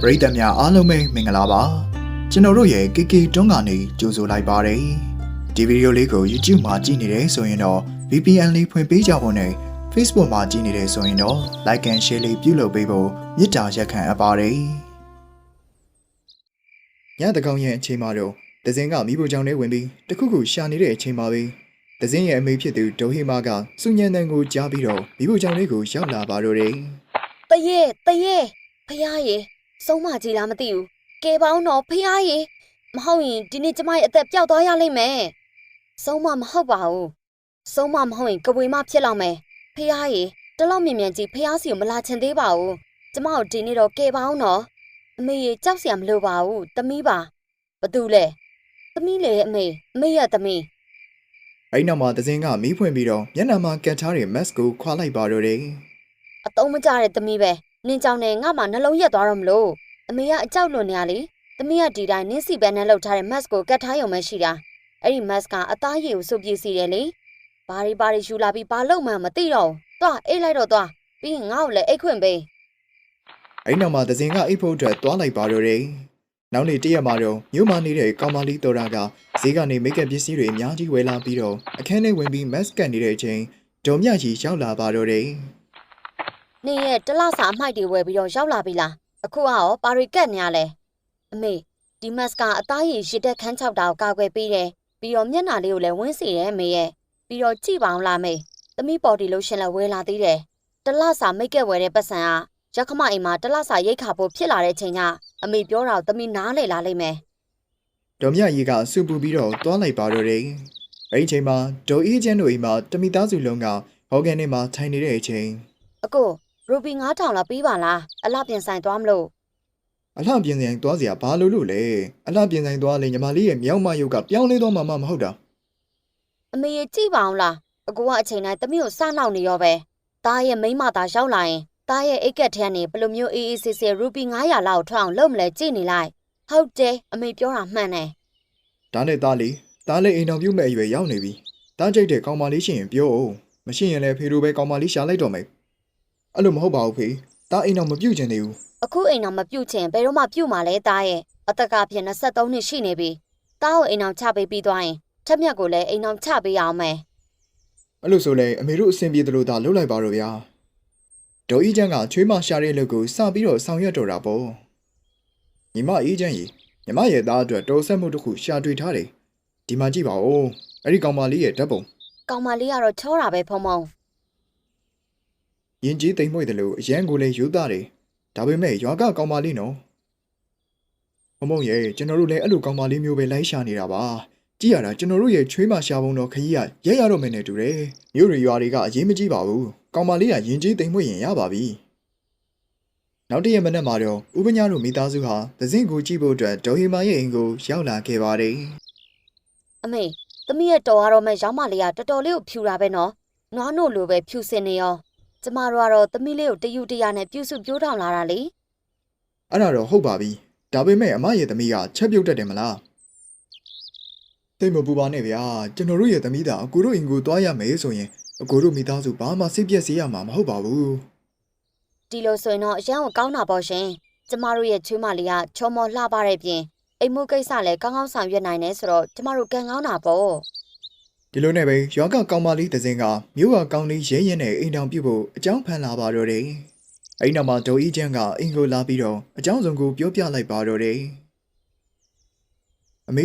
ပရိသတ်များအားလုံးပဲမင်္ဂလာပါကျွန်တော်တို့ရဲ့ KK တွန်းကနေကြိုဆိုလိုက်ပါတယ်ဒီဗီဒီယိုလေးကို YouTube မှာကြည့်နေတယ်ဆိုရင်တော့ VPN လေးဖွင့်ပေးကြဖို့နဲ့ Facebook မှာကြည့်နေတယ်ဆိုရင်တော့ Like and Share လေးပြုလုပ်ပေးဖို့မေတ္တာရက်ခံအပ်ပါတယ်ညတကောင်ရဲ့အချိန်မှာတော့ဒဇင်ကမိဖို့ကြောင့်နဲ့ဝင်ပြီးတခုခုရှာနေတဲ့အချိန်မှာပဲဒဇင်ရဲ့အမေဖြစ်သူဒေါ်ဟီမာကစုညံတန်ကိုကြားပြီးတော့မိဖို့ကြောင့်လေးကိုရောက်လာပါတော့တယ်တရေတရေဖះရေ ဆုံးမကြီးလားမသိဘူးကဲပေါင်းတော့ဖះရေမဟုတ်ရင်ဒီနေ့ကျမရဲ့အသက်ပျောက်သွားရလိမ့်မယ်ဆုံးမမဟုတ်ပါဘူးဆုံးမမဟုတ်ရင်ကပွေမဖြစ်လောက်မယ်ဖះရေတလောက်မြင်မြန်ကြီးဖះစီကိုမလာချင်သေးပါဘူးကျမတို့ဒီနေ့တော့ကဲပေါင်းတော့အမေရေကြောက်စရာမလိုပါဘူးတမီးပါဘာတူလဲတမီးလေအမေအမေရတမီးအဲ့နောက်မှာသစင်းကမီးဖွင့်ပြီးတော့မျက်နှာမှာကတ်ထားတဲ့ mask ကိုခွာလိုက်ပါတော့တယ်အတုံးမကြတဲ့တမီးပဲ နင်းကြောင်နဲ့ငါမှနှလုံးရက်သွားတော့မလို့အမေကအကြောက်လွန်နေရလေတမီးကဒီတိုင်းနင်းစီပဲနဲ့လှုပ်ထားတဲ့ mask ကိုကတ်ထားရုံပဲရှိတာအဲ့ဒီ mask ကအသားရည်ကိုစုပ်ပြည့်စီတယ်လေဘာရီဘာရီယူလာပြီးဘာလို့မှမသိတော့ဘူးသွားအိတ်လိုက်တော့သွားပြီးရင်ငါ့ကိုလည်းအိတ်ခွင့်ပေး။အဲ့နောက်မှာသစင်ကအိတ်ဖို့အတွက်သွားလိုက်ပါတော့တယ်။နောက်နေ့တရက်မှာတော့မြို့မှာနေတဲ့ကောင်မလေးတော်တာကဈေးကနေမိတ်ကပ်ပစ္စည်းတွေအများကြီးဝယ်လာပြီးတော့အခန်းထဲဝင်ပြီး mask ကတ်နေတဲ့အချိန်ဒေါ်မြကြီးရောက်လာပါတော့တယ် နင်းရဲ့တလစာအမိုက်တွေဝယ်ပြီးတော့ရောက်လာပြီလားအခုကရောပါရီကတ်နေရလဲအမေဒီ mask ကအသားရည်ရစ်တဲ့ခန်းချောက်တာကိုကာကွယ်ပေးတယ်ပြီးတော့မျက်နှာလေးကိုလည်းဝန်းစီတယ်အမေရဲ့ပြီးတော့ကြည့်ပါအောင်လားမေသမီးပေါ်ဒီလို့ရှင်လည်းဝယ်လာသေးတယ်တလစာမိတ်ကပ်ဝယ်တဲ့ပတ်စံကရက်ခမအိမ်မှာတလစာရိတ်ခါဖို့ဖြစ်လာတဲ့ချိန်ကအမေပြောတာကိုသမီးနားလေလာလိမ့်မယ်။ဒေါ်မြကြီးကစူပူပြီးတော့သွားလိုက်ပါတော့တယ်။အဲ့ဒီအချိန်မှာဒေါ်အေးချမ်းတို့အိမ်မှာတမိသားစုလုံးကဟော်ဂန်ထဲမှာထိုင်နေတဲ့အချိန်အကို ရူဘီ9000လာပေးပါလားအလှပြင်ဆိုင်သွားမလို့အလှပြင်ဆိုင်သွားစရာဘာလို့လို့လဲ။အလှပြင်ဆိုင်သွားလေညီမလေးရဲ့မြောက်မယုတ်ကပြောင်းလဲသွားမှမမဟုတ်တာအမေကြည့်ပါအောင်လားအကိုကအချိန်တိုင်းသမီးကိုစနှောက်နေရောပဲသားရဲ့မိန်းမသားရောက်လာရင်သားရဲ့အိတ်ကက်ထဲကနေဘယ်လိုမျိုးအေးအေးဆေးဆေးရူပီ900လောက်ထွက်အောင်လုပ်မလဲကြည့်နေလိုက်ဟုတ်တယ်အမေပြောတာမှန်တယ်။ဒါနဲ့သားလေးသားလေးအိမ်တော်ပြုတ်မဲ့အရွယ်ရောက်နေပြီ။သားကြိတ်တဲ့ကောင်မလေးရှိရင်ပြောဦး။မရှိရင်လည်းဖေတို့ပဲကောင်မလေးရှာလိုက်တော့မယ်။ အဲ့လိုမဟုတ်ပါဘူးဖေ။သားအိမ်တော်မပြုတ်ချင်သေးဘူးအခုအိမ်တော်မပြုတ်ချင်ဘယ်တော့မှပြုတ်မှာလဲသားရဲ့အသက်ကဖြစ်23နှစ်ရှိနေပြီသားကိုအိမ်တော်ချပေးပြီးသွားရင်ထက်မြက်ကိုလည်းအိမ်တော်ချပေးရအောင်မယ်။အဲ့လိုဆိုလဲအမေတို့အဆင်ပြေသလိုသာလုပ်လိုက်ပါတော့ဗျာ။ဒေါ်အေးချမ်းကချွေးမရှာတဲ့လုပ်ကိုစပြီးတော့ဆောင်ရွက်တော်တာပေါ့။ညီမအေးချမ်းကြီးညီမရဲ့သားအတွက်တော်ဆက်မှုတစ်ခုရှာတွေ့ထားတယ်။ဒီမှာကြည့်ပါဦး။အဲ့ဒီကောင်မလေးရဲ့ဓာတ်ပုံကောင်မလေးကတော့ချောတာပဲဖုံဖုံ ရင်ကြီးတိမ်မွေ့တယ်လို့အရန်ကိုလည်းယူသားတယ်။ဒါပေမဲ့ရွာကကောင်မလေးနော်။မမုံရဲ့ကျွန်တော်တို့လည်းအဲ့လိုကောင်မလေးမျိုးပဲလိုက်ရှာနေတာပါ။ကြည့်ရတာကျွန်တော်တို့ရဲ့ချွေးမရှာပုံတော့ခကြီးကရဲရတော့မယ်နဲ့တူတယ်။မြို့ရွာတွေကအရေးမကြီးပါဘူး။ကောင်မလေးကရင်ကြီးတိမ်မွေ့ရင်ရပါပြီ။နောက်တည့်ရက်မနက်မှာတော့ဥပညာတို့မိသားစုဟာသဇင်ကိုကြည့်ဖို့အတွက်ဒေါ်ဟီမာရဲ့အိမ်ကိုရောက်လာခဲ့ပါတယ်အမေသမီးရဲ့တော်ရတော့မဲ့ရောင်းမလေးကတော်တော်လေးကိုဖြူတာပဲနော်နွားနို့လိုပဲဖြူစင်နေရော ကျမတို့ကတော့သမီးလေးကိုတယူတရနဲ့ပြုစုပြိုးထောင်လာတာလေ။အဲ့ဒါတော့ဟုတ်ပါပြီ။ဒါပေမဲ့အမရဲ့သမီးကချက်ပြုတ်တတ်တယ်မလား။သိမပူပါနဲ့ဗျာ။ကျွန်တော်တို့ရဲ့သမီးသာအကူတို့အိမ်ကိုသွားရမယ်ဆိုရင်အကူတို့မိသားစုဘာမှစိတ်ပြက်စေရမှာမဟုတ်ပါဘူးဒီလိုဆိုရင်တော့အရန်ကိုကောင်းတာပေါ့ရှင်ကျမတို့ရဲ့ချွေးမလေးကချောမောလှပတဲ့ပြင်အိမ်မှုကိစ္စလည်းကောင်းကောင်းဆောင်ရွက်နိုင်တယ်ဆိုတော့ကျမတို့ကန်ကောင်းတာပေါ့။ ဒီလိုနဲ့ပဲရွာကကောင်မလေးတစ်စင်ကမြို့ကကောင်းလေးရဲရဲနဲ့အိမ်တောင်ပြုတ်ဖို့အကြောင်းဖန်လာပါတော့တယ်။အဲ့ဒီနောက်မှာဒေါ်အီချမ်းကအိမ်ကိုလာပြီးတော့အကြောင်းစုံကိုပြောပြလိုက်ပါတော့တယ်။အမေ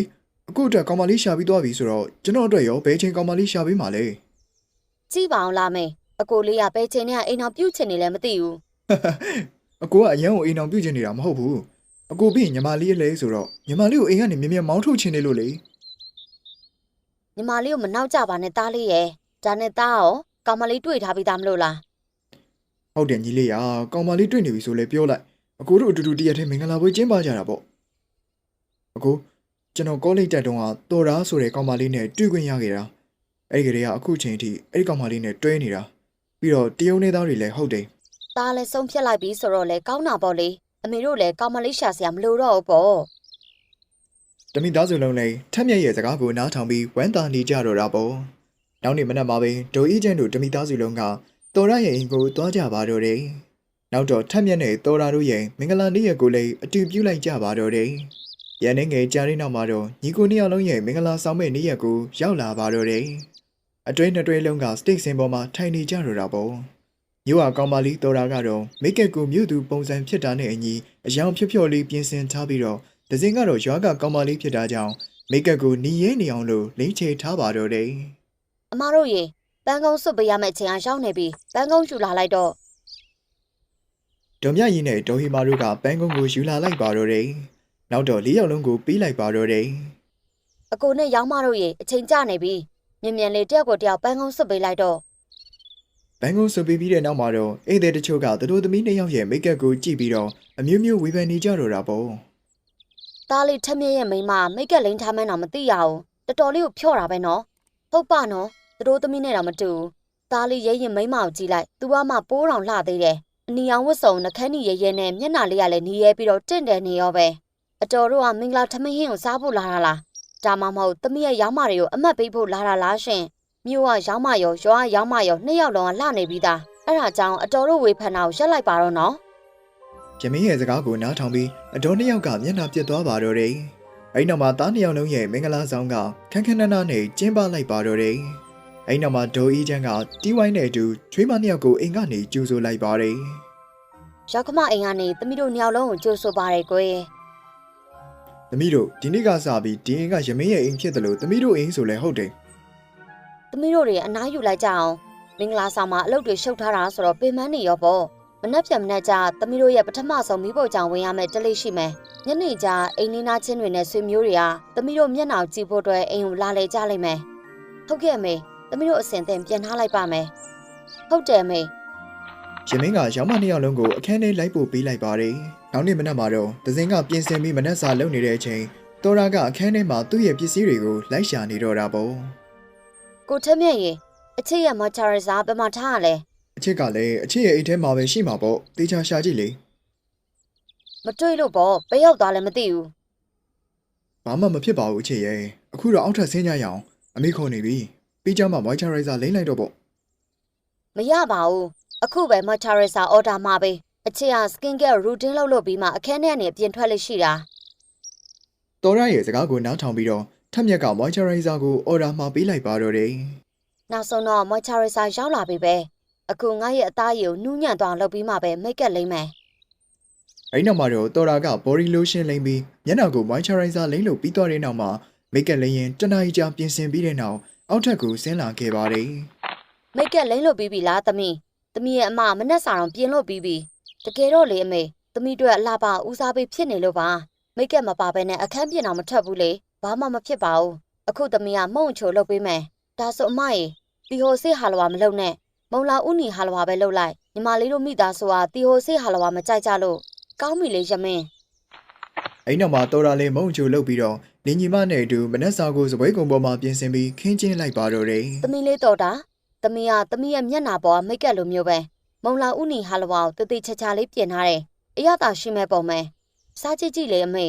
အခုအတွက်ကောင်မလေးရှာပြီးသွားပြီဆိုတော့ကျွန်တော်အတွက်ရောဘယ်ချိန်ကောင်မလေးရှာပေးမှာလဲကြည့်ပါအောင်လားမေအကိုလေးကဘယ်ချိန်နဲ့အိမ်အောင်ပြုတ်ချင်နေလဲမသိဘူး။အကိုကအရန်ကိုအိမ်အောင်ပြုတ်ချင်နေတာမဟုတ်ဘူး။အကိုပြီးရင်ညီမလေးရဲ့လဲဆိုတော့ညီမလေးကိုအိမ်ကနေမြင်မြင်မောင်းထုတ်ချင်နေလို့လေ ညီမလေးကိုမနှောက်ကြပါနဲ့သားလေးရဲ့ဒါနဲ့သားရောကောင်မလေးတွေ့ထားပြီးသားမလို့လား။ဟုတ်တယ်ညီလေးရာကောင်မလေးတွေ့နေပြီဆိုလဲပြောလိုက်။အကိုတို့အတူတူတရက်ထဲမင်္ဂလာပွဲကျင်းပကြတာပေါ့။အကိုကျွန်တော်ကောလိပ်တက်တုန်းကတော်တာဆိုတဲ့ကောင်မလေးနဲ့တွေ့ခွင့်ရခဲ့တာ။အဲ့ဒီကလေးကအခုချိန်ထိအဲ့ဒီကောင်မလေးနဲ့တွဲနေတာ။ပြီးတော့တရုံနေသားတွေလည်းဟုတ်တယ်သားလည်းဆုံးဖြတ်လိုက်ပြီဆိုတော့လေကောင်းတာပေါ့လေအမေတို့လည်းကောင်မလေးရှာစရာမလိုတော့ဘူးပေါ့။ တမိသားစုလုံးလည်းထက်မြက်ရဲ့စကားကိုနားထောင်ပြီးဝမ်းသာနေကြတော့တာပေါ့။နောက်နေ့မနက်မှာပဲဒိုအီဂျန်တို့တမိသားစုလုံးကတော်ရရဲ့အိမ်ကိုသွားကြပါတော့တယ်။နောက်တော့ထက်မြက်နဲ့တော်ရာတို့ရဲ့မင်္ဂလာနေ့ရက်ကိုလည်းအတူပြုလိုက်ကြပါတော့တယ်ရန်နေငယ်ကြားတဲ့နောက်မှာတော့ညီကိုနှစ်ယောက်လုံးရဲ့မင်္ဂလာဆောင်မဲ့နေ့ရက်ကိုရောက်လာပါတော့တယ်အတွင်းနှစ်တွဲလုံးကစတိတ်စင်ပေါ်မှာထိုင်နေကြတော့တာပေါ့မြို့ဟာကောင်မလေးတော်ရာကတော့မိတ်ကက်ကိုမြို့သူပုံစံဖြစ်တာနဲ့အညီအယောင်ဖြော့ဖြော့လေးပြင်ဆင်ထားပြီးတော့ ဒဇင်ကတော့ရွာကကောင်မလေးဖြစ်တာကြောင့်မိတ်ကက်ကိုနီးရဲနေအောင်လို့လိမ့်ချထားပါတော့တယ်အမတို့ရေပန်းကုန်းစွတ်ပေးရမယ့်ချိန်အားရောက်နေပြီပန်းကုန်းယူလာလိုက်တော့ဒေါ်မြရီနဲ့ဒေါ်ဟီမာတို့ကပန်းကုန်းကိုယူလာလိုက်ပါတော့တယ်နောက်တော့လေးယောက်လုံးကိုပေးလိုက်ပါတော့တယ်အကိုနဲ့ရောင်းမတို့ရေအချိန်ကျနေပြီမြင်မြန်လေးတယောက်ကိုတယောက်ပန်းကုန်းစွတ်ပေးလိုက်တော့ဘန်ကုန်းဆွပေးပြီးတဲ့နောက်မှာတော့ဧည့်သည်တချို့ကသူတို့သမီးနှစ်ယောက်ရဲ့မိတ်ကပ်ကိုကြည့်ပြီးတော့အမျိုးမျိုးဝေဖန်နေကြတော့တာပေါ့ သားလေးထက်မြက်ရဲ့မိန်းမမိတ်ကက်လိန်ထားမှန်းတော့မသိရဘူးတော်တော်လေးကိုဖြော့တာပဲနော်ဟုတ်ပါနော်သူတို့သမီးနဲ့တော့မတူဘူးသားလေးရဲရင်မိန်းမကိုကြည့်လိုက်သူကမှပိုးတောင်လှသေးတယ်အနီအောင်ဝတ်စုံနှခမ်းနီရဲရဲနဲ့မျက်နှာလေးကလည်းနီးရဲပြီးတော့တင့်တယ်နေရောပဲအတော်တို့ကမင်္ဂလာထမင်းဟင်းကိုစားဖို့လာတာလားဒါမှမဟုတ်သမီးရဲ့ရောင်းမတွေကိုအမတ်ပေးဖို့လာတာလားရှင်မြို့ကရောင်းမရောရွာကရောင်းမရောနှစ်ယောက်လုံးကလှနေပြီးသားအဲ့ဒါကြောင့်အတော်တို့ဝေဖန်တာကိုရက်လိုက်ပါတော့နော် ယမင်းရဲ့စကားကိုနားထောင်ပြီးအတော်နှစ်ယောက်ကမျက်နှာပြစ်သွားပါတော့တယ်အဲ့နောက်မှာသားနှစ်ယောက်လုံးရဲ့မင်္ဂလာဆောင်ကခန်းခန်းနားနားနဲ့ကျင်းပလိုက်ပါတော့တယ်အဲ့နောက်မှာဒေါ်အီချန်ကတီးဝိုင်းနဲ့အတူချွေးမနှစ်ယောက်ကိုအိမ်ကနေကျူဆိုလိုက်ပါတယ်ရောက်ခမအိမ်ကနေသမီးတို့နှစ်ယောက်လုံးကိုကြိုးဆိုပါတယ်ကိုယ်သမီးတို့ဒီနေ့ကစပြီးဒီအိမ်ကယမင်းရဲ့အိမ်ဖြစ်တယ်လို့သမီးတို့အိမ်ဆိုလဲဟုတ်တယ်သမီးတို့တွေအနားယူလိုက်ကြအောင်မင်္ဂလာဆောင်မှာအလုပ်တွေရှုပ်ထားတာဆိုတော့ပင်မနေရောပေါ့ မနှက်ပြမနှက်ကြသမီးတို့ရဲ့ပထမဆုံးမိဖို့ကြောင့်ဝင်ရမယ်တလေးရှိမယ်ညနေကျအိမ်နီးနားချင်းတွေနဲ့ဆွေမျိုးတွေကသမီးတို့မျက်နှာကိုကြည့်ဖို့အတွက်အိမ်ကိုလာလေကြလိမ့်မယ်ဟုတ်ကဲ့အမေသမီးတို့အစင်သင်ပြန်ထားလိုက်ပါမယ်ဟုတ်တယ်အမေယမင်းကရောင်းမနှစ်ယောက်လုံးကိုအခန်းထဲလိုက်ပို့ပေးလိုက်ပါတယ်။နောက်နေ့မနက်မှာတော့ဒဇင်ကပြင်ဆင်ပြီးမနက်စာလုပ်နေတဲ့အချိန်တော်ရာကအခန်းထဲမှာသူ့ရဲ့ပစ္စည်းတွေကိုလိုက်ရှာနေတော့တာပေါ့ကိုထက်မြက်ရေအချစ်ရဲ့မချရစာဘယ်မှာထားရလဲ။ အချစ်ကလည်းအချစ်ရဲ့အိမ်ထဲမှာပဲရှိမှာပေါ့။တေချာရှာကြည့်လေမတွေ့လို့ပေါ့ဘယ်ရောက်သွားလဲမသိဘူး။ဘာမှမဖြစ်ပါဘူးအချစ်ရဲ့။အခုတော့အောက်ထပ်ဆင်းကြရအောင်။အမေခေါ်နေပြီ။ပြီးကြမှာ moisturizer လိမ့်လိုက်တော့ပေါ့မရပါဘူးအခုပဲမချရစာအော်ဒါမှာပဲအချစ်က skin care routine လုပ်လို့ပြီးမှအခန်းထဲကနေအပြင်ထွက်လို့ရှိတာ။တော်ရရဲ့စကားကိုနားထောင်ပြီးတော့ထက်မြက်က moisturizer ကို order မှာပေးလိုက်ပါတော့တယ်။နောက်ဆုံးတော့ moisturizer ရောက်လာပြီပဲ အခုငါရဲ့အသားရည်ကိုနူးညံ့သွားအောင်လုပ်ပြီးမှပဲ make up လိမ့်မယ်အဲ့နောက်မှာတော့တော်တာက body lotion လိမ့်ပြီးမျက်နှာကို moisturizer လိမ့်လို့ပြီးသွားတဲ့နောက်မှာ make up လိမ့်ရင်တနားရီကြာပြင်ဆင်ပြီးတဲ့နောက်အောက်ထပ်ကိုဆင်းလာခဲ့ပါတယ် make up လိမ့်လို့ပြီးပြီလားသမီးသမီးရဲ့အမမနဲ့စာတော့ပြင်လို့ပြီးပြီတကယ်တော့လေအမေသမီးတို့အလှပဦးစားပေးဖြစ်နေလို့ပါ make up မပါဘဲနဲ့အခန်းပြင်တော့မထွက်ဘူးလေဘာမှမဖြစ်ပါဘူးအခုသမီးကမုံချိုလုပ်ပေးမယ်ဒါဆိုအမရေတီဟိုစေးဟာလဝါမလုပ်နဲ့ မုံလာဥနီဟာလဝါပဲလုပ်လိုက်ညီမလေးတို့မိသားစုကတီဟိုစေးဟာလဝါမကြိုက်ကြလို့ကောင်းပြီလေရမင်း။အဲ့နောက်မှာတော်တာလေးမုံချိုလုပ်ပြီးတော့နင်ညီမနဲ့အတူမနက်စာကိုစပွဲကုံပေါ်မှာပြင်ဆင်ပြီးခင်းကျင်းလိုက်ပါတော့တယ်သမီးလေးတော်တာသမီးကသမီးရဲ့မျက်နှာပေါ်ကမိတ်ကပ်လိုမျိုးပဲမုံလာဥနီဟာလဝါကိုတတိချာချာလေးပြင်ထားတယ်အရသာရှိမဲ့ပုံပဲစားကြည့်ကြည့်လေအမေ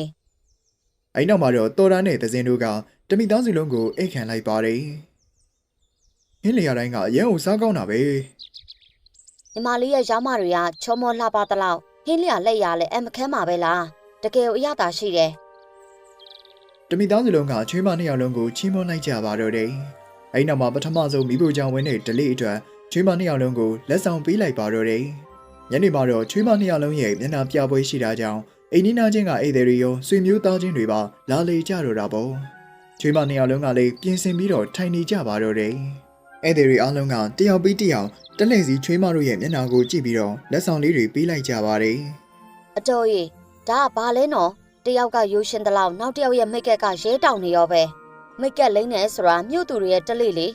။အဲ့နောက်မှာတော့တော်တာနဲ့သဇင်တို့ကတမိသားစုလုံးကိုအိတ်ခံလိုက်ပါတယ်။ ဟင်းလျာတိုင်းကရဲအောင်စားကောင်းတာပဲညီမလေးရဲ့ရောင်းမတွေကချောမောလှပသလောက်ဟင်းလျာလက်ရလဲအမခမ်းမှာပဲလားတကယ်ကိုအရသာရှိတယ်။တမိသားစုလုံးကချွေးမနှစ်ယောက်လုံးကိုချီးမွမ်းလိုက်ကြပါတော့တယ်။အဲ့နောက်မှာပထမဆုံးမိဖို့ကြောင့်ဝင်းတဲ့ဒလေးအတွက်ချွေးမနှစ်ယောက်လုံးကိုလက်ဆောင်ပေးလိုက်ပါတော့တယ်။ညနေမှာတော့ချွေးမနှစ်ယောက်လုံးရဲ့မျက်နှာပြပွဲရှိတာကြောင့်အိမ်နီးနားချင်းကအိမ်သည်တွေရောဆွေမျိုးသားချင်းတွေပါလာလေကြတော့တာပေါ့။ချွေးမနှစ်ယောက်လုံးကလည်းပြင်ဆင်ပြီးတော့ထိုင်နေကြပါတော့တယ်။ အိမ်သည်တွေအားလုံးကတယောက်ပြီးတယောက်တလှည့်စီချွေးမတို့ရဲ့မျက်နှာကိုကြည့်ပြီးတော့လက်ဆောင်လေးတွေပေးလိုက်ကြပါတယ်။အတော်ကြီးဒါကဘာလဲနော်တယောက်ကရိုးရှင်တလောက်နောက်တစ်ယောက်ရဲ့မိတ်ကက်ကရဲတောင်နေရောပဲမိတ်ကက်လိမ့်နေဆိုတာမြို့သူတွေရဲ့တလေးလေ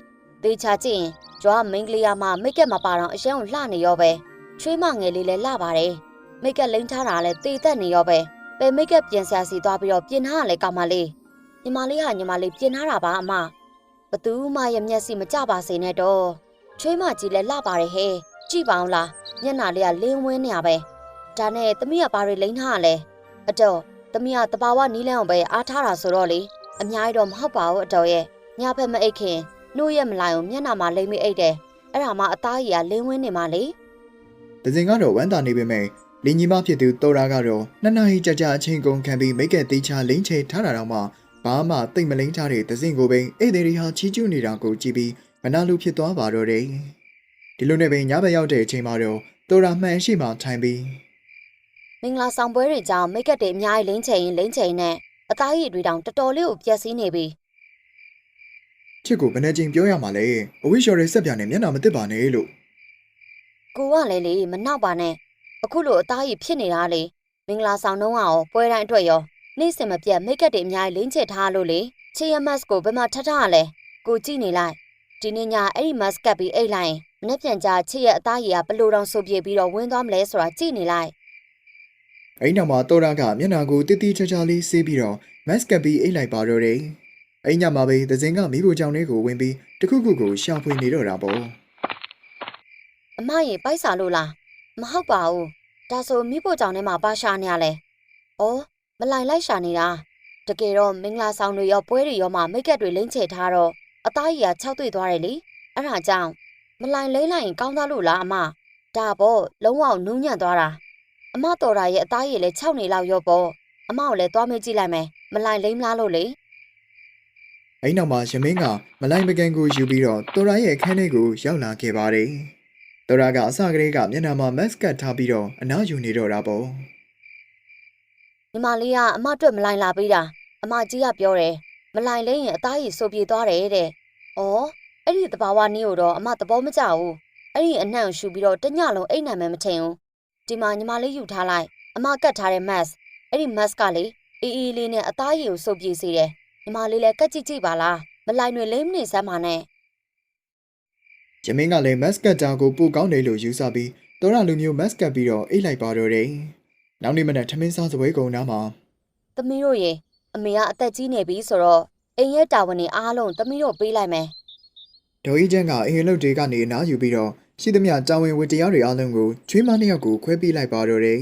သေချာကြည့်ရင်ကျွားမိန်းကလေးရမမိတ်ကက်မပါတော့အရင်ကလှနေရောပဲချွေးမငယ်လေးလည်းလှပါတယ်မိတ်ကက်လိမ့်ထားတာလည်းတေသက်နေရောပဲပဲမိတ်ကက်ပြင်ဆရာစီသွားပြီးတော့ပြင်ထားရလဲကောင်းပါလေညီမလေးဟာညီမလေးပြင်ထားတာပါအမဘ သူမှရဲ့မျက်စိမကြပါစေနဲ့တော့ချွေးမကြီးလည်းလှပါတယ်ဟဲ့ကြည့်ပါအောင်လားမျက်နှာလေးကလင်းဝင်းနေရပဲဒါနဲ့သမီးကဘာတွေလိမ့်ထားရလဲအတော်သမီးကတဘာဝနီးလန်းအောင်ပဲအားထားတာဆိုတော့လေအများကြီးတော့မဟုတ်ပါဘူးအတော်ရဲ့ညဖက်မအိတ်ခင်နှိုးရက်မလိုက်အောင်မျက်နှာမှာလိမ့်မိအိတ်တယ်အဲ့ဒါမှအသားကြီးကလင်းဝင်းနေမှလေဒဇင်ကတော့ဝမ်းသာနေပေမဲ့လင်ညီမဖြစ်သူတော်ရာကတော့နှစ်နာရီကြာကြာအချိန်ကုန်ခံပြီးမိတ်ကက်သေးချလိမ့်ချေထားတာတော့မှ ဘာမှတိတ်မလိမ့်ထားတဲ့ဒဇင်ကိုပင်ဧည့်သည်တွေဟာချီးကျူးနေတာကိုကြည့်ပြီးမနာလိုဖြစ်သွားပါတော့တယ်ဒီလိုနဲ့ပင်ညဘက်ရောက်တဲ့အချိန်မှာတော့တော်ရာမှန်ရှိမှထိုင်ပြီးမင်္ဂလာဆောင်ပွဲတွေကြောင့်မိတ်ကပ်တွေအများကြီးလိမ့်ချင်ရင်လိမ့်ချင်နဲ့အသားရည်တွေတောင်တော်တော်လေးကိုပျက်စီးနေပြီချစ်ကိုဘယ်နှချိန်ပြောရမှာလဲအဝိရှော်ရဲ့ဆက်ပြနဲ့မျက်နှာမတစ်ပါနဲ့လို့ကိုကလည်းလေမနောက်ပါနဲ့အခုလိုအသားရည်ဖြစ်နေတာလေမင်္ဂလာဆောင်တော့ရောပွဲတိုင်းအတွက်ရော နေ့စဉ်မပြတ်မိတ်ကပ်တွေအများကြီးလိမ့်ချထားလို့လေချီယမတ်ကိုဘယ်မှာထထရလဲကိုကြည့်နေလိုက်ဒီနေ့ညအဲ့ဒီမတ်ကပ်ပြီးအိတ်လိုက်ရင်မနေ့ပြန်ကြချစ်ရဲ့အသားရည်ကဘလို့တောင်ဆိုပြေပြီးတော့ဝင်းသွားမလဲဆိုတာကြည့်နေလိုက်အဲ့နောက်မှာတော်ရာကမျက်နှာကိုတိတိကျကျလေးဆေးပြီးတော့မတ်စကပ်ပြီးအိတ်လိုက်ပါတော့တယ်အဲ့ညမှာပဲဒဇင်ကမိဖို့ကြောင့်လေးကိုဝင်ပြီးတခုခုကိုရှာဖွေနေတော့တာပေါ့အမရေပိုက်စာလို့လားမဟုတ်ပါဘူးဒါဆိုမိဖို့ကြောင့်ထဲမှာပါရှာနေရလဲဩ မလိုင်လိုက်ရှာနေတာတကယ်တော့မင်္ဂလာဆောင်တွေရောပွဲတွေရောမှမိတ်ကပ်တွေလိမ့်ချထားတော့အသားရည်က၆တွေ့သွားတယ်လေအဲ့ဒါကြောင့်မလိုင်လိမ့်လိုက်ရင်ကောင်းသားလို့လားအမဒါပေါ့လုံးဝနူးညံ့သွားတာအမတော်တာရဲ့အသားရည်လည်း၆နေလောက်ရောပေါ့အမကိုလည်းသွားမေးကြည့်လိုက်မယ်မလိုင်လိမ့်လားလို့လေအဲ့နောက်မှာရမင်းကမလိုက်မကန်ကိုယူပြီးတော့တော်ရာရဲ့အခန်းထဲကိုရောက်လာခဲ့ပါတယ်တော်ရာကအစကတည်းကမျက်နှာမှာမတ်စကပ်ထားပြီးတော့အနားယူနေတော့တာပေါ့ ညီမလေးကအမအတွက်မလိုင်လာပေးတာအမကြီးကပြောတယ်မလိုင်လိမ့်ရင်အသားရည်ဆိုပြေသွားတယ်တဲ့။အော်အဲ့ဒီတဘာဝနည်းကိုတော့အမသဘောမကျဘူး။အဲ့ဒီအနှံ့ကိုရှူပြီးတော့တညလုံးအိတ်နိုင်မယ်မထင်ဘူး။ဒီမှာညီမလေးယူထားလိုက်အမကတ်ထားတဲ့ mask အဲ့ဒီ mask ကလေအေးအေးလေးနဲ့အသားရည်ကိုဆိုပြေစေတယ်။ညီမလေးလည်းကတ်ကြည့်ကြည့်ပါလား။မလိုင်တွေလိမ့်မနေစမ်းပါနဲ့ရမင်းကလည်းမတ်စကပ်တာကိုပို့ကောင်းတယ်လို့ယူဆပြီးတော်ရာလူမျိုးမတ်စကပ်ပြီးတော့အိတ်လိုက်ပါတော့တယ် နောက်နေ့မနက်ထမင်းစားစပွဲကုန်နားမှာ။သမီးတို့ရေအမေကအသက်ကြီးနေပြီဆိုတော့အိမ်ရဲ့တာဝန်တွေအားလုံးသမီးတို့ပေးလိုက်မယ်ဒေါ်ကြီးချန်းကအင်လုတ်တွေကနေအနားယူပြီးတော့ရှိသမျှတာဝန်ဝတ္တရားတွေအားလုံးကိုချွေးမနှစ်ယောက်ကိုခွဲပေးလိုက်ပါတော့တယ်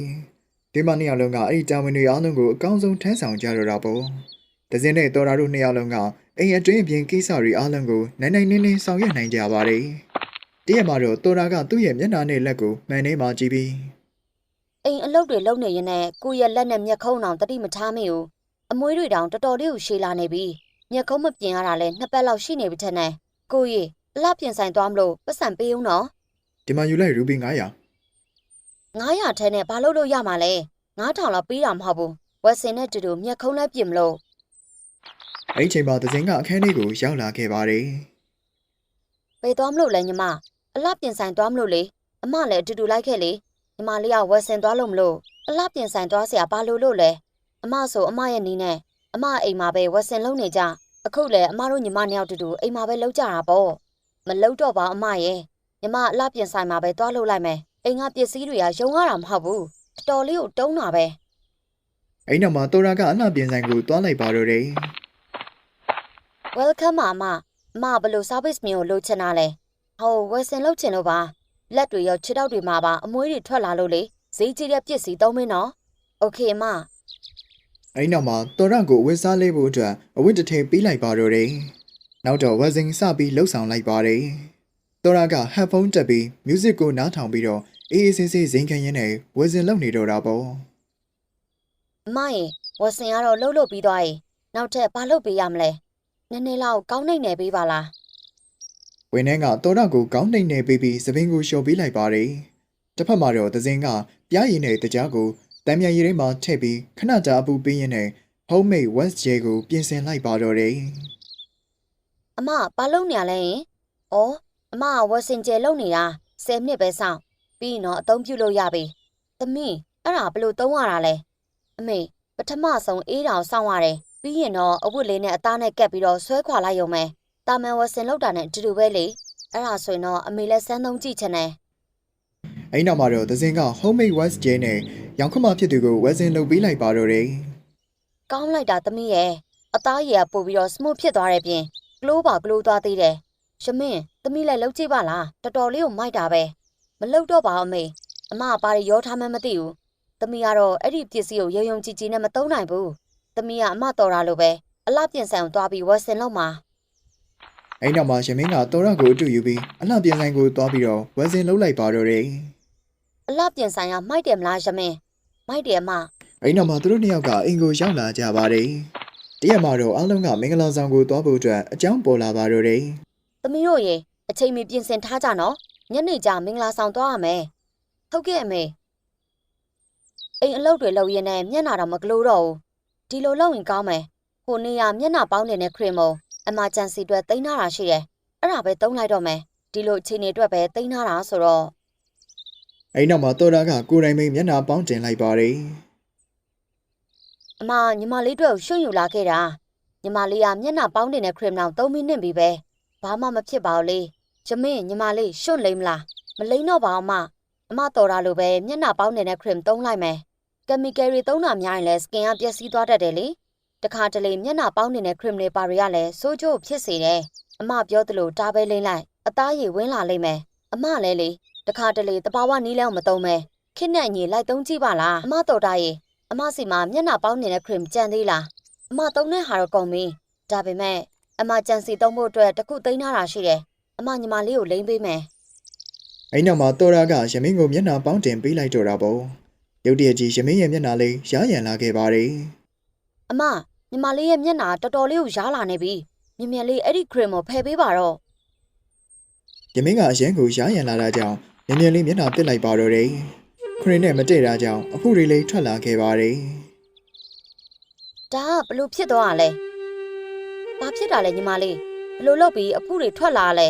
ဒီမနှစ်ယောက်လုံးကအဲ့ဒီတာဝန်တွေအားလုံးကိုအကောင်းဆုံးထမ်းဆောင်ကြတော့တာပေါ့ဒဇင်းနဲ့တော်ရာတို့နှစ်ယောက်လုံးကအိမ်အတွင်းအပြင်ကိစ္စတွေအားလုံးကိုနိုင်နိုင်နင်းနင်းဆောင်ရွက်နိုင်ကြပါတယ်တည့်ရမှာတော့တော်ရာကသူ့ရဲ့မျက်နှာနဲ့လက်ကိုမှန်နေမှကြည့်ပြီး။ အိမ်အလုပ်တွေလုပ်နေရင်နဲ့ကိုယ့်ရဲ့လက်နဲ့မျက်ခုံးအောင်တတိမထားမိဘူး။အမွေးတွေတောင်တော်တော်လေးကိုရှည်လာနေပြီ။မျက်ခုံးမပြင်ရတာလဲနှစ်ပတ်လောက်ရှိနေပြီထက်နဲ့။ကိုကြီးအလားပြင်ဆိုင်သွားမလို့ပတ်စံပေးဦးနော်ဒီမှာယူလိုက်ရူဘီ900။900ထဲနဲ့ဘာလို့လို့ရမှာလဲ။9000လောက်ပေးတာမဟုတ်ဘူး။ဝက်စင်နဲ့တူတူမျက်ခုံးလည်းပြင်မလို့အဲ့ဒီချိန်မှာဒဇင်းကအခန်းလေးကိုရောက်လာခဲ့ပါတယ်ပေးသွားမလို့လဲညီမ။အလားပြင်ဆိုင်သွားမလို့လေ။အမလည်းအတူတူလိုက်ခဲ့လေ။ ညီမလေးကဝက်စင်သွားလို့မလို့အလားပြင်ဆိုင်သွားเสียဘာလို့လို့လဲ။အမဆိုအမရဲ့နီးနဲ့အမအိမ်မှာပဲဝက်စင်လုံးနေကြ။အခုလေအမတို့ညီမနှစ်ယောက်တူတူအိမ်မှာပဲလုံးကြတာပေါ့။မလုံးတော့ပါအမရဲ့။ညီမအလားပြင်ဆိုင်မှာပဲသွားလို့လိုက်မယ်။အိမ်ကပစ္စည်းတွေကယုံရတာမဟုတ်ဘူး။အတော်လေးကိုတုံးတာပဲ အဲ့နောက်မှာတော်ရာကအလှပြင်ဆိုင်ကိုတွားလိုက်ပါတော့တယ် ။ Welcome ပါအမ။အမဘယ်လို service မျိုးကိုလုပ်ချင်တာလဲ။ဟိုဝက်စင်လုပ်ချင်လို့ပါ။ လက်တွေရောခြေထောက်တွေမှာပါအမွှေးတွေထွက်လာလို့လေဈေးကြီးတဲ့ပစ္စည်းသုံးမင်းနော်။ Okay အမအဲ့နောက်မှာတော်ရကိုအဝတ်စားလေးဖို့အတွက်အဝတ်တစ်ထည်ပေးလိုက်ပါတော့တယ်။နောက်တော့ဝက်စင်စပြီးလှုပ်ဆောင်လိုက်ပါတယ်။တော်ရကဟက်ဖုန်းတက်ပြီး music ကိုနားထောင်ပြီးတော့အေးအေးဆေးဆေးဇင်ခံရင်းနဲ့ဝက်စင်လုပ်နေတော့တာပေါ့အမရေဝက်စင်ကတော့လှုပ်လှုပ်ပြီးသွားရင်နောက်ထပ်ဘာလုပ်ပေးရမလဲ။နည်းနည်းလောက်ကောင်းနိုင်နေပေးပါလား။ ဝင်းနှန်းကတော်ရကိုကောင်းနှိမ့်နေပေးပြီးသပင်ကိုလျှော်ပေးလိုက်ပါတယ်။တစ်ဖက်မှာတော့သစင်ကပြားရည်နဲ့တကြားကိုတံမြန်ရည်ထဲမှာထည့်ပြီးခဏကြာအပူပေးရင်းနဲ့ homemade west j ကိုပြင်ဆင်လိုက်ပါတော့တယ်။အမဘာလုပ်နေရလဲယင်။အော်အမကဝက်စင်ကျဲလုပ်နေတာ10နှစ်ပဲစောင့်ပြီးရင်တော့အသုံးပြုလို့ရပြီ။သမီးအဲ့ဒါဘယ်လိုသုံးရတာလဲ။အမေပထမဆုံးအေးတောင်စောင့်ရတယ်ပြီးရင်တော့အဝတ်လေးနဲ့အသားနဲ့ကပ်ပြီးတော့ဆွဲခွာလိုက်ရုံပဲ။ တာမန်ဝက်စင်လောက်တာနဲ့အတူတူပဲလေ။အဲ့ဒါဆိုရင်တော့အမေလည်းစမ်းသုံးကြည့်ချင်တယ်။အဲ့နောက်မှာတော့သစင်က homemade west j နဲ့ရောင်ခမဖြစ်သူကိုဝက်စင်လုပ်ပေးလိုက်ပါတော့တယ်။ကောင်းလိုက်တာသမီးရဲ့အသားရည်ကပို့ပြီးတော့ smooth ဖြစ်သွားတဲ့ပြင်ကလိုးပါကလိုးသွားသေးတယ်ရှမင်းသမီးလည်းလှုပ်ကြည့်ပါလားတော်တော်လေးကိုမိုက်တာပဲမလှုပ်တော့ပါဘူးအမေအမကဘာတွေရောထားမှန်းမသိဘူးသမီးကတော့အဲ့ဒီပစ္စည်းကိုရုံရုံကြည်ကြည်နဲ့မသုံးနိုင်ဘူးသမီးကအမတော်တာလို့ပဲအလှပြင်ဆန်ကိုသွားပြီးဝက်စင်လောက်မှာ အဲ့နောက်မှာရမင်းကတော်ရကိုအတူယူပြီးအလှပြင်ဆိုင်ကိုသွားပြီးတော့ဝက်စင်လှုပ်လိုက်ပါတော့တယ်အလှပြင်ဆိုင်ရမိုက်တယ်မလားယမင်းမိုက်တယ်အမအဲ့နောက်မှာသူတို့နှစ်ယောက်ကအိမ်ကိုရောက်လာကြပါတယ်တရက်မှာတော့အားလုံးကမင်္ဂလာဆောင်ကိုသွားဖို့အတွက်အကြောင်းပေါ်လာပါတော့တယ်သမီးတို့ရေအချိန်မီပြင်ဆင်ထားကြနော်ညနေကျမင်္ဂလာဆောင်သွားရမယ်ဟုတ်ကဲ့အမေအိမ်အလုပ်တွေလုပ်ရင်းနဲ့မျက်နှာတော့မကလို့တော့ဘူးဒီလိုလုပ်ရင်ကောင်းမယ်ဟိုနေ့ကမျက်နှာပေါင်းနေတဲ့ခရင်မုံ အမဂျန်စီအတွက်တိန်းထားတာရှိတယ်အဲ့ဒါပဲတုံးလိုက်တော့မယ်ဒီလိုအချိန်တွေအတွက်ပဲတိန်းထားတာဆိုတော့အဲ့နောက်မှာတော်တာကကိုယ်တိုင်မိမျက်နှာပေါင်းတင်လိုက်ပါတယ်အမညီမလေးတို့ကိုရှွန့်ယူလာခဲ့တာညီမလေးကမျက်နှာပေါင်းနေတဲ့ခရင်နောင်3မိနစ်ပြီပဲဘာမှမဖြစ်ပါဘူးလေဂျမင်းညီမလေးရှွန့်လိမ့်မလားမလိမ့်တော့ပါဘူးအမအမတော်တာလိုပဲမျက်နှာပေါင်းနေတဲ့ခရင်သုံးလိုက်မယ်ကက်မီကယ်တွေသုံးတာများရင်လည်းစကင်ကပျက်စီးသွားတတ်တယ်လေ တခါတလေမျက်နှာပေါင်းနေတဲ့ခရင်တွေပါတွေကလည်းဆိုးကျိုးဖြစ်စေတယ်အမပြောသလိုတားပဲလိမ့်လိုက်အသားရည်ဝင်လာလိမ့်မယ်အမလည်းလေတခါတလေတဘာဝနီးလန်းမသုံးမဲခင်းနဲ့ညီလိုက်သုံးကြည့်ပါလားအမတော်တာရေအမစီမှာမျက်နှာပေါင်းနေတဲ့ခရင်ကြံသေးလားအမသုံးတဲ့ဟာတော့ကုန်ပြီဒါပေမဲ့အမကြံစီသုံးဖို့အတွက်တစ်ခုသိမ်းထားတာရှိတယ်အမညီမလေးကိုလိမ့်ပေးမယ်အဲ့နောက်မှာတော်တာကရမင်းကိုမျက်နှာပေါင်းတင်ပေးလိုက်တော့တာပေါ့ရုတ်တရက်ကြီးရမင်းရဲ့မျက်နှာလေးရားရံလာခဲ့ပါတယ်အမ ညီမလေးရဲ့မျက်နှာတော်တော်လေးကိုရားလာနေပြီမြင်မြန်လေးအဲ့ဒီခရင်ကိုဖယ်ပေးပါတော့ရမင်းကအရန်ကိုရားရံလာတာကြောင့်မြင်မြင်လေးမျက်နှာပစ်လိုက်ပါတော့တယ်ခရင်နဲ့မတည့်တာကြောင့်အဖုတွေလေးထွက်လာခဲ့ပါတယ်ဒါကဘလို့ဖြစ်သွားတာလဲဘာဖြစ်တာလဲညီမလေးဘလို့လုပ်ပြီးအဖုတွေထွက်လာလဲ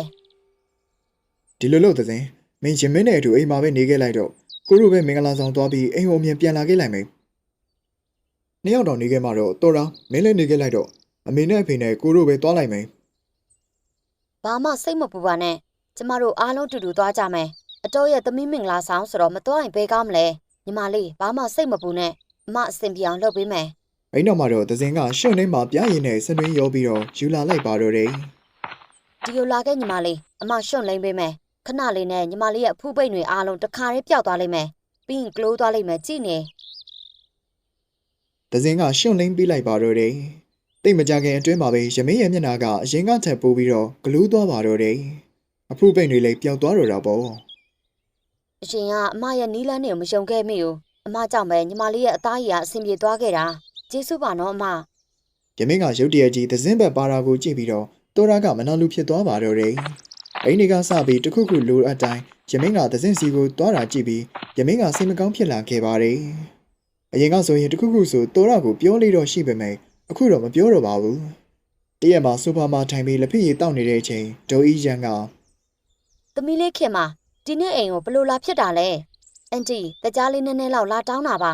ဒီလိုလို့သစဉ်မင်းရမင်းနဲ့အတူအိမ်မှာပဲနေခဲ့လိုက်တော့ကိုတို့ပဲမင်္ဂလာဆောင်သွားပြီးအိမ်ကိုအမြင်ပြန်လာခဲ့လိုက်မယ် နှစ်ယောက်တောင်နေခဲ့မှတော့တော်တာမင်းလည်းနေခဲ့လိုက်တော့အမေနဲ့အဖေနဲ့ကိုတို့ပဲသွားလိုက်မယ်ဘာမှစိတ်မပူပါနဲ့ကျမတို့အားလုံးတူတူသွားကြမယ်အတော်ရဲ့သမီးမင်္ဂလာဆောင်ဆိုတော့မသွားရင်ဘယ်ကောင်းမလဲညီမလေးဘာမှစိတ်မပူနဲ့အမအဆင်ပြေအောင်လုပ်ပေးမယ်အဲ့နောက်မှာတော့သစဉ်ကရှွန့်နှင်းမှာပြားရည်နဲ့စနွင်းရောပြီးတော့ယူလာလိုက်ပါတော့တယ်ဒီလိုလာခဲ့ညီမလေးအမရှွန့်လိမ့်ပေးမယ်ခဏလေးနဲ့ညီမလေးရဲ့အဖူးပိတ်တွေအားလုံးတစ်ခါတည်းပျောက်သွားလိမ့်မယ်ပြီးရင်ကလိုးသွားလိမ့်မယ်ကြည့်နေ သစဉ်ကရှွန့်နှင်းပေးလိုက်ပါတော့တယ်တိတ်မကြခင်အတွင်းမှာပဲရမင်းရဲ့မျက်နှာကအရင်ကထပ်ပိုးပြီးတော့ဂလူးသွားပါတော့တယ်အဖုပိန်တွေလည်းပျောက်သွားတော့တာပေါ့အရှင်ကအမရဲ့နီးလန်းတွေကိုမယုံခဲ့မိဘူးအမကြောင့်ပဲညီမလေးရဲ့အသားရည်ကအဆင်ပြေသွားခဲ့တာကျေးဇူးပါနော်အမရမင်းကရုတ်တရက်ကြီးသစဉ်ဘက်ပါတာကိုကြည့်ပြီးတော့တော်တာကမနာလူဖြစ်သွားပါတော့တယ်အိမ်တွေကစပြီးတစ်ခုခုလိုအပ်တိုင်းရမင်းကသစဉ်စီကိုသွားတာကြည့်ပြီးရမင်းကစိတ်မကောင်းဖြစ်လာခဲ့ပါတယ် အရင်ကဆိုရင်တစ်ခုခုဆိုတော်တာကိုပြောလို့တော့ရှိပေမဲ့အခုတော့မပြောတော့ပါဘူးတရက်မှာဆိုဖာမှာထိုင်ပြီးလက်ဖက်ရည်တောက်နေတဲ့အချိန်ဒေါ်အီရန်ကသမီးလေးခင်မဒီနေ့အိမ်ကိုဘလို့လာဖြစ်တာလဲအန်တီတကြားလေးနည်းနည်းလောက်လာတောင်းတာပါ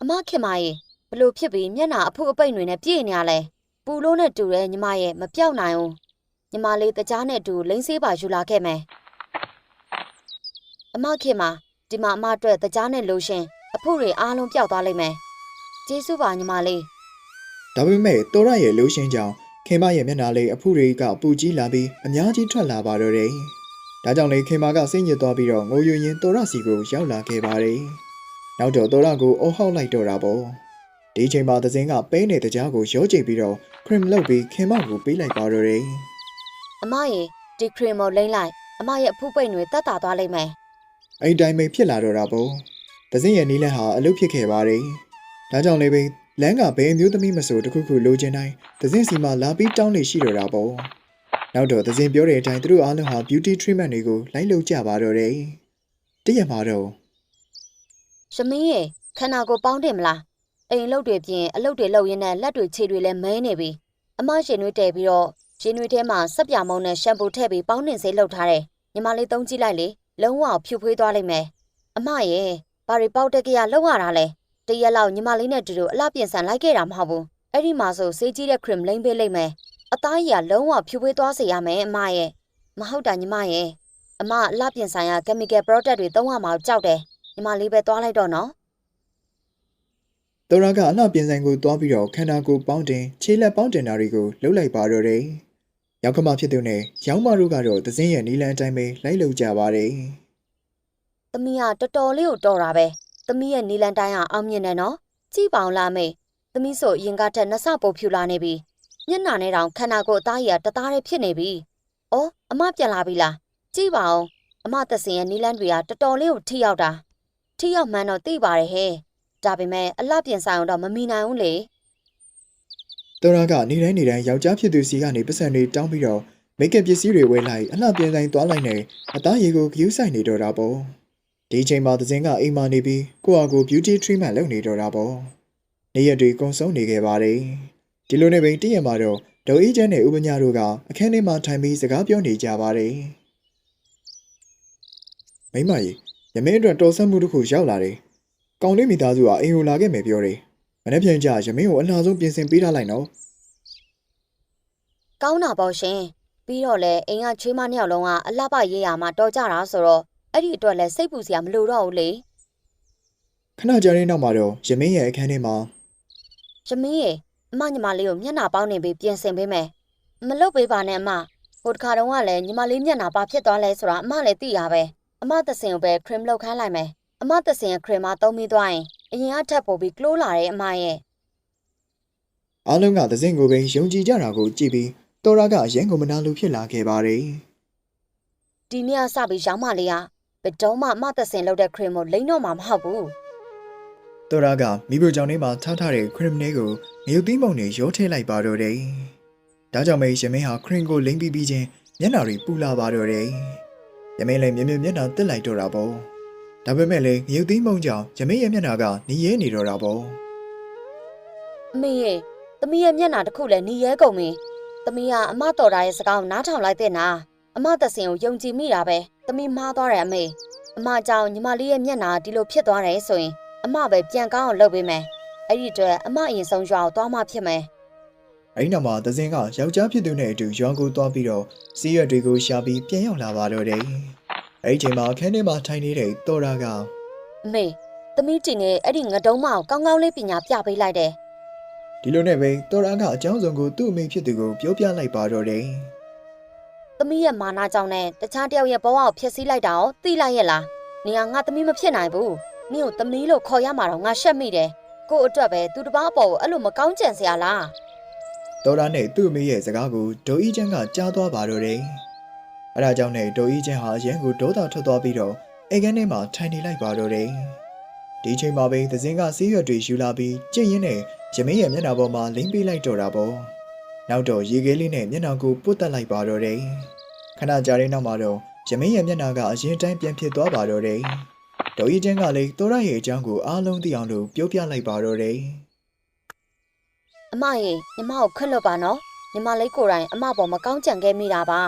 အမခင်မရေဘလို့ဖြစ်ပြီးမျက်နှာအဖုအပိတ်တွေနဲ့ပြည့်နေရလဲပူလို့နဲ့တူတဲ့ညီမရဲ့မပြောက်နိုင်ဘူးညီမလေးတကြားနဲ့တူလိမ့်ဆေးပါယူလာခဲ့မယ်အမခင်မဒီမှာအမအတွက်တကြားနဲ့လိုရှင် အဖုတွေအားလုံးပျောက်သွားလိမ့်မယ်ကျေးဇူးပါညီမလေးဒါပေမဲ့တော်ရရဲ့လှူရှင်ကြောင့်ခင်မရဲ့မျက်နှာလေးအဖုတွေကပူကြီးလာပြီးအများကြီးထွက်လာပါတော့တယ်။ဒါကြောင့်လေခင်မကစိတ်ညစ်သွားပြီးတော့ငိုယွင်ရင်တော်ရစီကိုရောက်လာခဲ့ပါတယ်။နောက်တော့တော်ရကိုအော်ဟောက်လိုက်တော့တာပေါ့။ဒီချိန်မှာသစဉ်ကပဲနေတဲ့ကြားကိုရောကျိတ်ပြီးတော့ခရင်လောက်ပြီးခင်မကိုပေးလိုက်ပါတော့တယ်အမရေဒီခရင်မောလိမ့်လိုက်အမရဲ့အဖုပိတ်တွေတက်တာသွားလိမ့်မယ်။အဲ့ဒီတိုင်းပဲဖြစ်လာတော့တာပေါ့။ သစဉ်ရဲ့နီးလန်းဟာအလုပ်ဖြစ်ခဲ့ပါတယ်။ဒါကြောင့်လေပဲလမ်းကဘယ်အမျိုးသမီးမဆိုတခုခုလိုချင်တိုင်းသစဉ်စီမှာလာပြီးတောင်းနေရှိတော့တာပေါ့။နောက်တော့သစဉ်ပြောတဲ့အတိုင်းသူတို့အားလုံးဟာ beauty treatment တွေကိုလိုက်လုပ်ကြပါတော့တယ်။တည့်ရမှာတော့ရှမင်းရေခန္ဓာကိုယ်ပေါင်းတယ်မလားအိမ်အလုပ်တွေပြင်အလုပ်တွေလုပ်ရင်းနဲ့လက်တွေခြေတွေလည်းမဲနေပြီအမရှင်တွေတဲပြီးတော့ရှင်တွေထဲမှာစက်ပြမုံနဲ့ရှမ်ပူထည့်ပြီးပေါင်းတင်ဆေးလုပ်ထားတယ်ညီမလေးသုံးကြည့်လိုက်လေလုံးဝဖြူဖွေးသွားလိမ့်မယ်အမရေ ဘာတွေပေါက်တက်ကြရလောက်ရတာလဲတရက်လောက်ညီမလေးနဲ့တူတူအလှပြင်ဆန်လိုက်ခဲ့တာမဟုတ်ဘူးအဲ့ဒီမှာဆိုဆေးကြီးတဲ့ခရင်လိမ့်ပေးလိုက်မယ်အသားကြီးကလုံးဝဖြူဖွေးသွားစေရမယ်အမရဲ့မဟုတ်တာညီမရဲ့အမအလှပြင်ဆိုင်ရာ chemical product တွေသုံးရမှာကြောက်တယ်ညီမလေးပဲသွားလိုက်တော့နော်တော်ရကအလှပြင်ဆိုင်ကိုတွားပြီးတော့ခန္ဓာကိုယ်ပေါင်းတင်ခြေလက်ပေါင်းတင်တာတွေကိုလှုပ်လိုက်ပါတော့တယ်။ရောက်ခမဖြစ်သူနဲ့ရောင်းမတို့ကတော့သစဉ်ရဲ့နီလန်အတိုင်းပဲလိုက်လုပ်ကြပါတယ်။။ သမီးကတော်တော်လေးကိုတော်တာပဲ။သမီးရဲ့နီလန်တိုင်းကအောင်မြင်တယ်နော်။ကြည့်ပါအောင်လားမေ။သမီးဆိုအရင်ကထက်နှစ်ဆပိုဖြူလာနေပြီ။မျက်နှာနဲ့တောင်ခန္ဓာကိုယ်အသားကြီးကတသားတည်းဖြစ်နေပြီ။အော်အမပြန်လာပြီလား။ကြည့်ပါအောင်။အမသက်စင်ရဲ့နီလန်တွေကတော်တော်လေးကိုထိရောက်တာထိရောက်မှန်းတော့သိပါတယ်ဟဲ့ဒါပေမဲ့အလှပြင်ဆိုင်အောင်တော့မမီနိုင်ဘူးလေတော်ရာကနေတိုင်းနေတိုင်းယောက်ျားဖြစ်သူစီကနေပတ်စံတွေတောင်းပြီးတော့မိတ်ကပ်ပစ္စည်းတွေဝယ်လိုက်အလှပြင်ဆိုင်သွားလိုက်နေအသားရည်ကိုဂယူးဆိုင်နေတော့တာပေါ့ ဒီအချိန်မှာသစင်းကအိမ်မာနေပြီးကိုယ့်အကို beauty treatment လုပ်နေတော့တာပေါ့နေ့ရက်တွေကုံဆုံးနေခဲ့ပါတယ်ဒီလိုနဲ့ပင်တည့်ရမှာတော့ဒေါ်အေးချမ်းနဲ့ဥပညာတို့ကအခန်းထဲမှာထိုင်ပြီးစကားပြောနေကြပါတယ်မိမကြီးရမင်းအတွက်တော်ဆက်မှုတစ်ခုရောက်လာတယ်ကောင်းလေးမိသားစုကအိမ်ကိုလာခဲ့မယ်ပြောတယ်မနေ့ပြန်ကြရမင်းကိုအလားဆုံးပြင်ဆင်ပေးထားလိုက်နော်ကောင်းတာပေါ့ရှင်ပြီးတော့လေအိမ်ကချွေးမနှစ်ယောက်လုံးကအလှပရေးရမှာတော်ကြတာဆိုတော့ အဲ့ဒီအတွက်လည်းစိတ်ပူစရာမလိုတော့ဘူးလေခဏကြာတဲ့နောက်မှာတော့ရမင်းရဲ့အခန်းထဲမှာရမင်းရေအမညီမလေးကိုမျက်နှာပေါင်းနေပြီးပြင်ဆင်ပေးမယ်မလုပ်ပေးပါနဲ့အမဟိုတခါတုန်းကလည်းညီမလေးမျက်နှာပါဖြစ်သွားလဲဆိုတာအမလည်းသိရပဲအမသစင်ကိုပဲ cream လောက်ခိုင်းလိုက်မယ်အမသစင်ရဲ့ cream မသုံးပြီးသွားရင်အရင်ကထပ်ပို့ပြီး glow လာတယ်အမရဲ့အားလုံးကသစင်ကိုပဲယုံကြည်ကြတာကိုကြည့်ပြီးတော်ရာကအရင်ကမနာလိုဖြစ်လာခဲ့ပါတယ်ဒီနေ့ကစပြီးရောင်းမလေးက ဘယ်တော့မှအမသစင်လောက်တဲ့ cream ကိုလိမ့်တော့မှာမဟုတ်ဘူး။တော်ရာကမိဖို့ကြောင့်ထဲမှာထားထားတဲ့ခရင်နဲကိုငရုတ်သီးမုံနဲ့ရောထည့်လိုက်ပါတော့တယ်။ဒါကြောင့်မေရမင်းဟာခရင်ကိုလိမ့်ပြီးပြီးချင်းမျက်နှာတွေပူလာပါတော့တယ်။ရမင်းလည်းမြင်မြင်မျက်နှာတက်လိုက်တော့တာပေါ့။ဒါပေမဲ့လည်းငရုတ်သီးမုံကြောင့်ရမင်းရဲ့မျက်နှာကနီးရဲနေတော့တာပေါ့အမေရဲ့သမီးရဲ့မျက်နှာတစ်ခုလည်းနီရဲကုန်ပြီသမီးကအမတော်တာရဲ့စကားကိုနားထောင်လိုက်တဲ့နာအမသစင်ကိုယုံကြည်မိတာပဲ သမီးမှားသွားတယ်အမေအမကြောင့်ညီမလေးရဲ့မျက်နှာဒီလိုဖြစ်သွားတယ်ဆိုရင်အမပဲပြန်ကောင်းအောင်လုပ်ပေးမယ်အဲ့ဒီအတွက်အမအရင်ဆုံးရွာကိုသွားမှဖြစ်မယ်။အဲဒီနောက်မှာသစင်ကယောက်ျားဖြစ်သူနဲ့အတူရွာကိုသွားပြီးတော့စီးရွက်တွေကိုရှာပြီးပြန်ရောက်လာပါတော့တယ်။အဲဒီချိန်မှာအခန်းထဲမှာထိုင်နေတဲ့တော်ရာကအမေသမီးတင်နဲ့အဲ့ဒီငတုံးမကိုကောင်းကောင်းလေးပညာပြပေးလိုက်တယ်ဒီလိုနဲ့ပဲတော်ရာကအကြောင်းစုံကိုသူ့အမိဖြစ်သူကိုပြောပြလိုက်ပါတော့တယ် သမီးရဲ့မာနကြောင့်နဲ့တခြားတယောက်ရဲ့ဘဝကိုဖျက်ဆီးလိုက်တာကိုသိလိုက်ရဲ့လားနေကငါသမီးမဖြစ်နိုင်ဘူးနင့်ကိုသမီးလို့ခေါ်ရမှာတော့ငါရှက်မိတယ်ကို့အတွက်ပဲသူတစ်ပါးအပေါ်ကိုအဲ့လိုမကောင်းကြံစရာလား။တော်ရာနဲ့သူ့အမိရဲ့စကားကိုဒေါ်အီချန်ကကြားသွားပါတော့တယ်။အဲဒါကြောင့်နဲ့ဒေါ်အီချန်ဟာရန်ကိုဒေါသထွက်သွားပြီးတော့အိမ်ခန်းထဲမှာထိုင်နေလိုက်ပါတော့တယ်။ဒီချိန်မှာပဲသစင်းကဆေးရွက်တွေယူလာပြီးကြင့်ရင်းနဲ့ရမင်းရဲ့မျက်နှာပေါ်မှာလိမ့်ပေးလိုက်တော့တာပေါ့။ နောက်တော့ရေခဲလေးနဲ့မျက်နှာကိုပုတ်တက်လိုက်ပါတော့တယ်။ခဏကြာတဲ့နောက်မှာတော့ရမင်းရဲ့မျက်နှာကအရင်တိုင်းပြန်ဖြစ်သွားပါတော့တယ်။ဒေါ်အီချန်ကလည်းတော်ရရဲ့အကြောင်းကိုအားလုံးသိအောင်လို့ပြောပြလိုက်ပါတော့တယ်။အမရေညီမကိုခွင့်လွတ်ပါနော်ညီမလေးကိုယ်တိုင်အမပေါ်မကောင်းကြံခဲ့မိတာပါ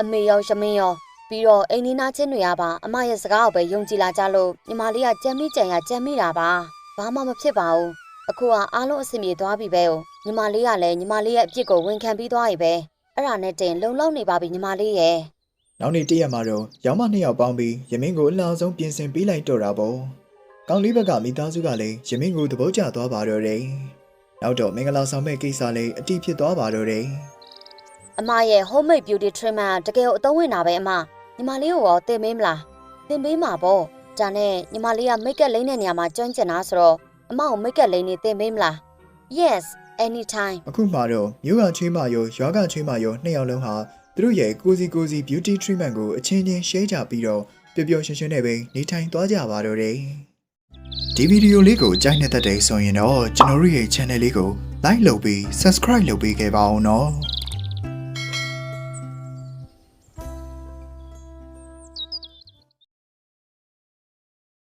အမေရောရမင်းရောပြီးတော့အိမ်နီးနားချင်းတွေကပါအမရဲ့စကားကိုပဲယုံကြည်လာကြလို့ညီမလေးကကြမ်းမိကြံရကြမ်းမိတာပါဘာမှမဖြစ်ပါဘူး အခုကအားလုံးအဆင်ပြေသွားပြီပဲ哦ညီမလေးကလည်းညီမလေးရဲ့အပြစ်ကိုဝန်ခံပြီးသွားပြီပဲအဲ့ဒါနဲ့တင်လုံလောက်နေပါပြီညီမလေးရဲ့နောက်နေ့တည့်ရက်မှာတော့ရောင်းမနှစ်ယောက်ပေါင်းပြီးယမင်းကိုအလားဆုံးပြင်ဆင်ပေးလိုက်တော့တာပေါ့။ကောင်းလေးဘက်ကမိသားစုကလည်းယမင်းကိုသဘောကျသွားပါတော့တယ်။နောက်တော့မင်္ဂလာဆောင်မဲ့ကိစ္စလည်းအတိဖြစ်သွားပါတော့တယ်အမရဲ့ homemade beauty treatment ကတကယ်ကိုအသုံးဝင်တာပဲအမညီမလေးကိုရောတင်ပေးမလားတင်ပေးမှာပေါ့ဒါနဲ့ညီမလေးက make up လိမ့်တဲ့နေရာမှာကျွမ်းကျင်တာဆိုတော့ အမကို make up လိမ့်နေတင်ပေးမလား yes anytime ။အခုမှတော့မြို့ကချွေးမရောရွာကချွေးမရောနှစ်ယောက်လုံးဟာသူတို့ရဲ့ကိုစီကိုစီ beauty treatment ကိုအချင်းချင်း share ကြပြီးတော့ပျော်ပျော်ရွှင်ရွှင်နဲ့ပဲနေထိုင်သွားကြပါတော့တယ်။ဒီဗီဒီယိုလေးကိုကြိုက်နေတဲ့တဲ့ဆိုရင်တော့ကျွန်တော်တို့ရဲ့ channel လေးကို like လုပ်ပြီး subscribe လုပ်ပေးခဲ့ပါအောင်နော်။